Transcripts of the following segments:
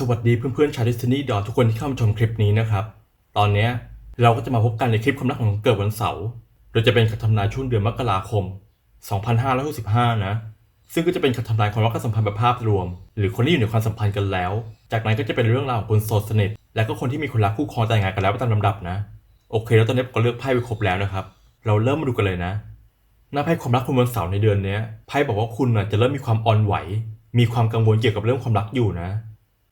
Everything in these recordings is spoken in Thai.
สวัสดีเพื่อนๆชาวดิสนีย์ดอทุกคนที่เข้ามาชมคลิปนี้นะครับ ตอนนี้เราก็จะมาพบกันในคลิปความรักของเกิดวันเสาร์โดยจะเป็นคำทำนายช่วงเดือนมกราคม 2565 นะ ซึ่งก็จะเป็นคำทำนายความรักสัมพันธ์แบบภาพรวม หรือคนที่อยู่ในความสัมพันธ์กันแล้ว จากนั้นก็จะเป็นเรื่องราวของคนโสดสนิท และก็คนที่มีคนรักคู่ครองแต่งงานกันแล้วตามลำดับนะ โอเค แล้วตอนนี้ผมก็เลือกไพ่ไปครบแล้วนะครับ เราเริ่มมาดูกันเลยนะ หน้าไพ่ความรักคุณวันเสาร์ในเดือนนี้ไพ่บอกว่าคุณน่ะจะเริ่มมีความอ่อนไหว มีความกังวลเกี่ยวกับเรื่องความรักอยู่นะ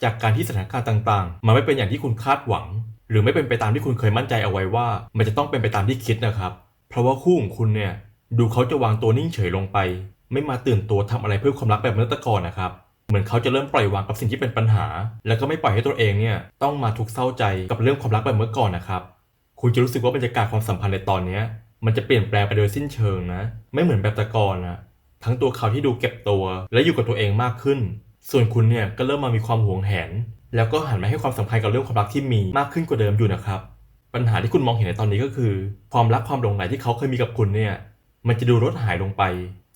จากการที่สถานการณ์ต่างๆ มันไม่เป็นอย่างที่คุณคาดหวัง หรือไม่เป็นไปตามที่คุณเคยมั่นใจเอาไว้ว่า มันจะต้องเป็นไปตามที่คิดนะครับ เพราะว่าคู่ของคุณเนี่ยดูเขาจะวางตัวนิ่งเฉยลงไป ไม่มาตื่นตัวทำอะไรเพื่อความรักแบบเมื่อตะก่อนนะครับเหมือนเขาจะเริ่มปล่อยวางกับสิ่งที่เป็นปัญหา แล้วก็ไม่ปล่อยให้ตัวเองเนี่ยต้องมาทุกข์เศร้าใจกับเรื่องความรักแบบเมื่อก่อนนะครับ คุณจะรู้สึกว่าบรรยากาศความสัมพันธ์ในตอนเนี้ยมันจะเปลี่ยนแปลงไปโดยสิ้นเชิงนะ ไม่เหมือนแบบแต่ก่อนนะทั้งตัวเขาที่ดูเก็บตัว และอยู่กับตัวเองมากขึ้น ส่วนคุณเนี่ยก็เริ่มมามีความหวงแหน แล้วก็หันมาให้ความสำคัญกับเรื่องความรักที่มีมากขึ้นกว่าเดิมอยู่นะครับ ปัญหาที่คุณมองเห็นในตอนนี้ก็คือ ความรักความหลงใหลที่เขาเคยมีกับคุณเนี่ย มันจะดูลดหายลงไป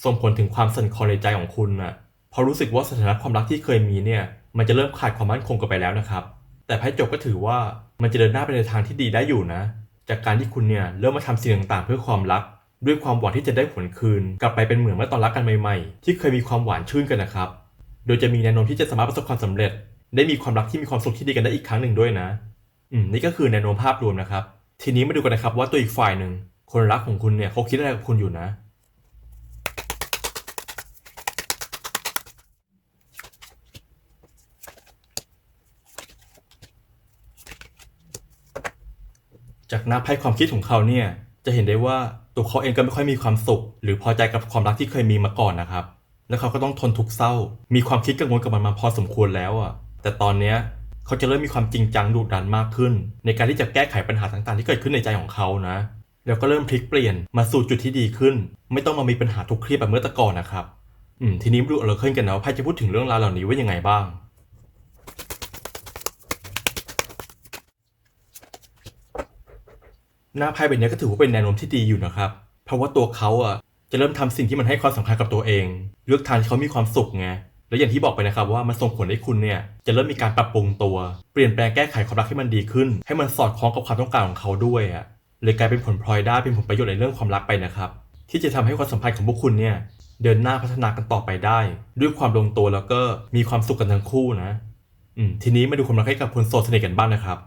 ส่งผลถึงความสั่นคลอนในใจของคุณน่ะเพราะรู้สึกว่าสถานะความรักที่เคยมีเนี่ย มันจะเริ่มขาดความมั่นคงกันไปแล้วนะครับ แต่ไพ่จบก็ถือว่ามันจะเดินหน้าไปในทางที่ดีได้อยู่นะ จากการที่คุณเนี่ยเริ่มมาทำสิ่งต่างๆ เพื่อความรัก ด้วยความหวังที่จะได้ผลคืน กลับไปเป็นเหมือนเมื่อตอนรักกันใหม่ๆ ที่เคยมีความหวานชื่นกันนะครับ โดยจะมีแนวโน้มที่จะสามารถประสบความสำเร็จ ได้มีความรักที่มีความสุขที่ดีกันได้อีกครั้งหนึ่งด้วยนะ อืมนี่ก็คือแนวโน้มภาพรวมนะครับ ทีนี้มาดูกันนะครับว่าตัวอีกฝ่ายหนึ่งคนรักของคุณเนี่ยเขาคิดอะไรกับคุณอยู่นะ จากหน้าไพ่ความคิดของเขาเนี่ยจะเห็นได้ว่าตัวเขาเองก็ไม่ค่อยมีความสุข หรือพอใจกับความรักที่เคยมีมาก่อนนะครับ แล้วเขาก็ต้องทนทุกเศร้า มีความคิดกังวลกับมันมาพอสมควรแล้วอะ แต่ตอนเนี้ยเขาจะเริ่มมีความจริงจังดุดันมากขึ้น ในการที่จะแก้ไขปัญหาต่างๆ ที่เกิดขึ้นในใจของเขานะ แล้วก็เริ่มพลิกเปลี่ยนมาสู่จุดที่ดีขึ้น ไม่ต้องมามีปัญหาทุกข์เครียดแบบเมื่อต่ก่อนนะครับ อืมทีนี้มาดูเราเคยกันนะว่าไพ่จะพูดถึงเรื่องราวเหล่านี้ว่ายังไงบ้าง หน้าไพ่ใบนี้ก็ถือว่าเป็นแนวโน้มที่ดีอยู่นะครับ เพราะว่าตัวเขาอะ จะเริ่มทำสิ่งที่มันให้ความสำคัญกับตัวเอง เลือกทางที่เขามีความสุขไงแล้วอย่างที่บอกไปนะครับว่ามันส่งผลให้คุณเนี่ยจะเริ่มมีการปรับปรุงตัว เปลี่ยนแปลงแก้ไขความรักให้มันดีขึ้น ให้มันสอดคล้องกับความต้องการของเขาด้วยอะเลยกลายเป็นผลพลอยได้เป็นผลประโยชน์ในเรื่องความรักไปนะครับ ที่จะทำให้ความสัมพันธ์ของพวกคุณเนี่ยเดินหน้าพัฒนากันต่อไปได้ ด้วยความลงตัวแล้วก็มีความสุขกันทั้งคู่นะอืมทีนี้มาดูความรักให้กับคนโสดสนิทกันบ้างนะครับ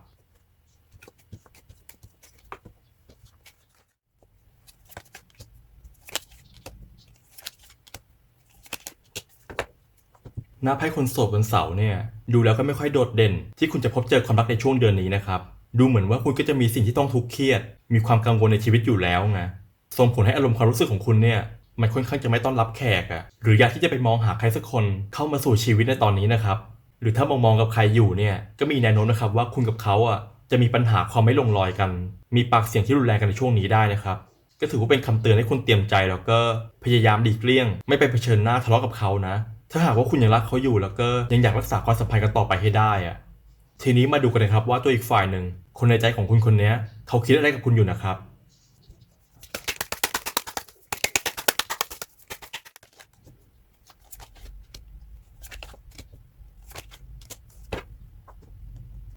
หน้าไพ่คนโสดบนเสาเนี่ยดูแล้วก็ไม่ค่อยโดดเด่น ที่คุณจะพบเจอความรักในช่วงเดือนนี้นะครับดูเหมือนว่าคุณก็จะมีสิ่งที่ต้องทุกข์เครียด มีความกังวลในชีวิตอยู่แล้วไงส่งผลให้อารมณ์ความรู้สึกของคุณเนี่ยมันค่อนข้างจะไม่ต้อนรับแขกอะหรืออยากที่จะไปมองหาใครสักคนเข้ามาสู่ชีวิตในตอนนี้นะครับหรือถ้ามองมองกับใครอยู่เนี่ยก็มีแนวโน้มนะครับว่าคุณกับเขาอะจะมีปัญหาความไม่ลงรอยกัน มีปากเสียงที่รุนแรงกันในช่วงนี้ได้นะครับก็ถือว่าเป็นคำเตือนให้คุณเตรียมใจแล้วก็พยายามดีเลี่ยง ไม่ไปเผชิญหน้าทะเลาะกับเขานะ ถ้าหากว่าคุณยังรักเขาอยู่แล้วก็ยังอยากรักษาความสัมพันธ์กันต่อไปให้ได้อะทีนี้มาดูกันนะครับว่าตัวอีกฝ่ายหนึ่งคนในใจของคุณคนนี้เขาคิดอะไรกับคุณอยู่นะครับ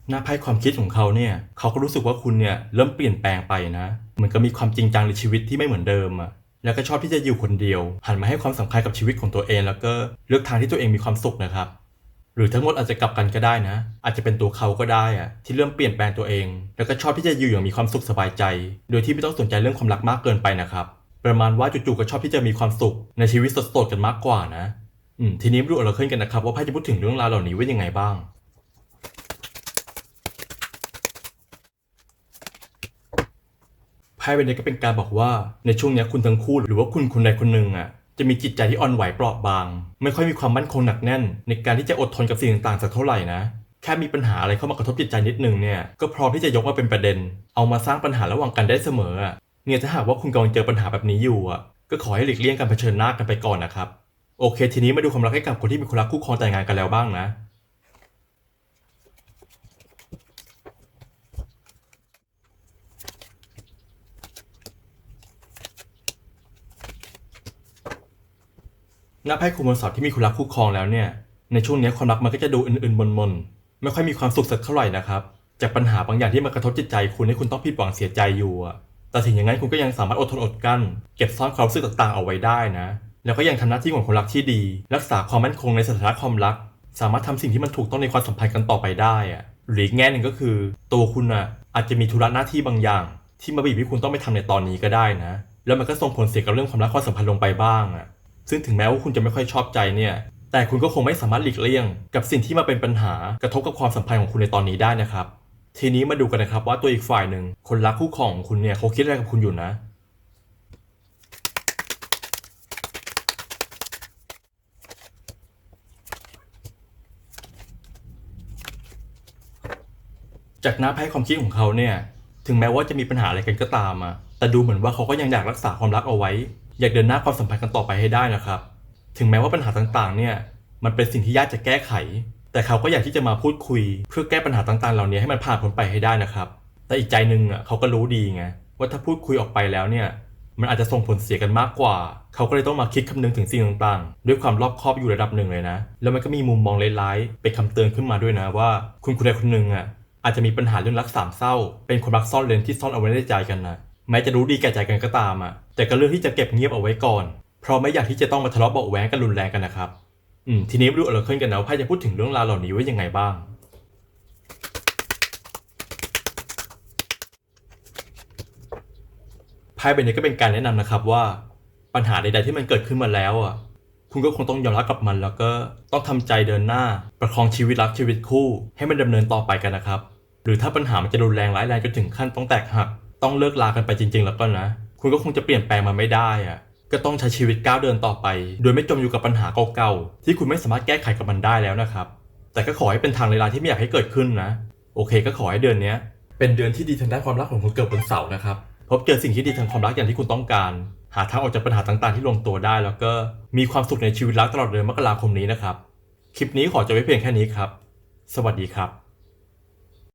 หน้าไพ่ความคิดของเขาเนี่ยเขาก็รู้สึกว่าคุณเนี่ยเริ่มเปลี่ยนแปลงไปนะ เหมือนกับมีความจริงจังในชีวิตที่ไม่เหมือนเดิมอะ แล้วก็ชอบที่จะอยู่คนเดียว หันมาให้ความสำคัญกับชีวิตของตัวเอง แล้วก็เลือกทางที่ตัวเองมีความสุขนะครับ หรือทั้งหมดอาจจะกลับกันก็ได้นะ อาจจะเป็นตัวเขาก็ได้อะที่เริ่มเปลี่ยนแปลงตัวเอง แล้วก็ชอบที่จะอยู่อย่างมีความสุขสบายใจ โดยที่ไม่ต้องสนใจเรื่องความรักมากเกินไปนะครับประมาณว่าจู่ๆก็ชอบที่จะมีความสุขในชีวิตสดๆกันมากกว่านะ อืมทีนี้มาดูเราเคยกันนะครับ ว่าไพ่จะพูดถึงเรื่องราวเหล่านี้ไว่ายังไงบ้าง ไพ่ใบนี้ก็เป็นการบอกว่าในช่วงนี้คุณทั้งคู่หรือว่าคุณคนใดคนหนึ่งอะจะมีจิตใจที่อ่อนไหวเปราะบาง ไม่ค่อยมีความมั่นคงหนักแน่น ในการที่จะอดทนกับสิ่งต่างๆสักเท่าไหร่นะแค่มีปัญหาอะไรเข้ามากระทบจิตใจนิดนึงเนี่ยก็พร้อมที่จะยกมาเป็นประเด็น เอามาสร้างปัญหาระหว่างกันได้เสมอเนี่ยถ้าหากว่าคุณกำลังเจอปัญหาแบบนี้อยู่อะก็ขอให้หลีกเลี่ยงการเผชิญหน้ากันไปก่อนนะครับโอเค ทีนี้มาดูความรักให้กับคนที่มีคนรักคู่ครองแต่งงานกันแล้วบ้างนะ น้าไพ่คุมวันเสาร์ที่มีคนรักคู่ครองแล้วเนี่ยในช่วงนี้ความรักมันก็จะดูอื่นๆมนๆไม่ค่อยมีความสุขสักเท่าไหร่นะครับจากปัญหาบางอย่างที่มากระทบจิตใจคุณให้คุณต้องผิดหวังเสียใจอยู่อะแต่ถึงอย่างนั้นคุณก็ยังสามารถอดทนอดกั้นเก็บซ่อนความรู้สึกต่างๆเอาไว้ได้นะ แล้วก็ยังทำหน้าที่ของคนรักที่ดี รักษาความมั่นคงในสถานะความรัก สามารถทำสิ่งที่มันถูกต้องในความสัมพันธ์กันต่อไปได้อะหรืออีกแง่หนึ่งก็คือ ตัวคุณอะอาจจะมีธุระหน้าที่บางอย่าง ที่มาบีบให้คุณต้องไปทำในตอนนี้ก็ได้นะ แล้วมันก็ส่งผลเสียกับเรื่องความรักความสัมพันธ์ลงไปบ้างอะ ซึ่งถึงแม้ว่าคุณจะไม่ค่อยชอบใจเนี่ยแต่คุณก็คงไม่สามารถหลีกเลี่ยง กับสิ่งที่มาเป็นปัญหากระทบกับความสัมพันธ์ของคุณในตอนนี้ได้นะครับ ทีนี้มาดูกันนะครับว่าตัวอีกฝ่ายหนึ่งคนรักคู่ของคุณเนี่ยเขาคิดอะไรกับคุณอยู่นะ จากน้าไพ่ความคิดของเขาเนี่ยถึงแม้ว่าจะมีปัญหาอะไรกันก็ตามอะแต่ดูเหมือนว่าเขาก็ยังอยากรักษาความรักเอาไว้ อยากเดินหน้าความสัมพันธ์กันต่อไปให้ได้นะครับ ถึงแม้ว่าปัญหาต่างๆ เนี่ย มันเป็นสิ่งที่ยากจะแก้ไข แต่เขาก็อยากที่จะมาพูดคุย เพื่อแก้ปัญหาต่างๆ เหล่านี้ให้มันผ่านพ้นไปให้ได้นะครับ แต่อีกใจหนึ่งอะเขาก็รู้ดีไงว่าถ้าพูดคุยออกไปแล้วเนี่ย มันอาจจะส่งผลเสียกันมากกว่า เขาก็เลยต้องมาคิดคำนึงถึงสิ่งต่างๆ ด้วยความรอบคอบอยู่ระดับหนึ่งเลยนะ แล้วมันก็มีมุมมองร้ายๆเป็นคำเตือนขึ้นมาด้วยนะว่า คุณคนใดคนหนึ่งอะอาจจะมีปัญหาเรื่องรักสามเศร้า เป็นความรักซ่อนเร้นที่ซ่อนเอาไว้ในใจกันนะ แม้จะรู้ดีแก่ใจกันก็ตามอะ แต่ก็เลือกที่จะเก็บเงียบเอาไว้ก่อน เพราะไม่อยากที่จะต้องมาทะเลาะเบาะแว้งกันรุนแรงกันนะครับ อืม ทีนี้มาดูออร์เคิลกันนะว่าไพ่จะพูดถึงเรื่องราวเหล่านี้ไว้ยังไงบ้าง ไพ่ใบนี้ก็เป็นการแนะนำนะครับว่า ปัญหาใดๆที่มันเกิดขึ้นมาแล้วอะ คุณก็คงต้องยอมรับกับมัน แล้วก็ต้องทำใจเดินหน้า ประคองชีวิตรักชีวิตคู่ ให้มันดำเนินต่อไปกันนะครับ หรือถ้าปัญหามันจะรุนแรงร้ายแรงจนถึงขั้นต้องแตกหัก ต้องเลิกลากันไปจริง ๆ แล้วก็นะ คุณก็คงจะเปลี่ยนแปลงมันไม่ได้อะก็ต้องใช้ชีวิตก้าวเดินต่อไป โดยไม่จมอยู่กับปัญหาเก่าๆที่คุณไม่สามารถแก้ไขกับมันได้แล้วนะครับ แต่ก็ขอให้เป็นทางเวลาที่ไม่อยากให้เกิดขึ้นนะ โอเค ก็ขอให้เดือนนี้เป็นเดือนที่ดีทางด้านความรักของคุณเกิดบนเสาร์นะครับพบเจอสิ่งที่ดีทางความรักอย่างที่คุณต้องการ หาทางออกจากปัญหาต่างๆ ที่ลงตัวได้ แล้วก็มีความสุขในชีวิตรักตลอดเดือนมกราคมนี้นะครับ คลิปนี้ขอจบไว้เพียงแค่นี้ครับ สวัสดีครับ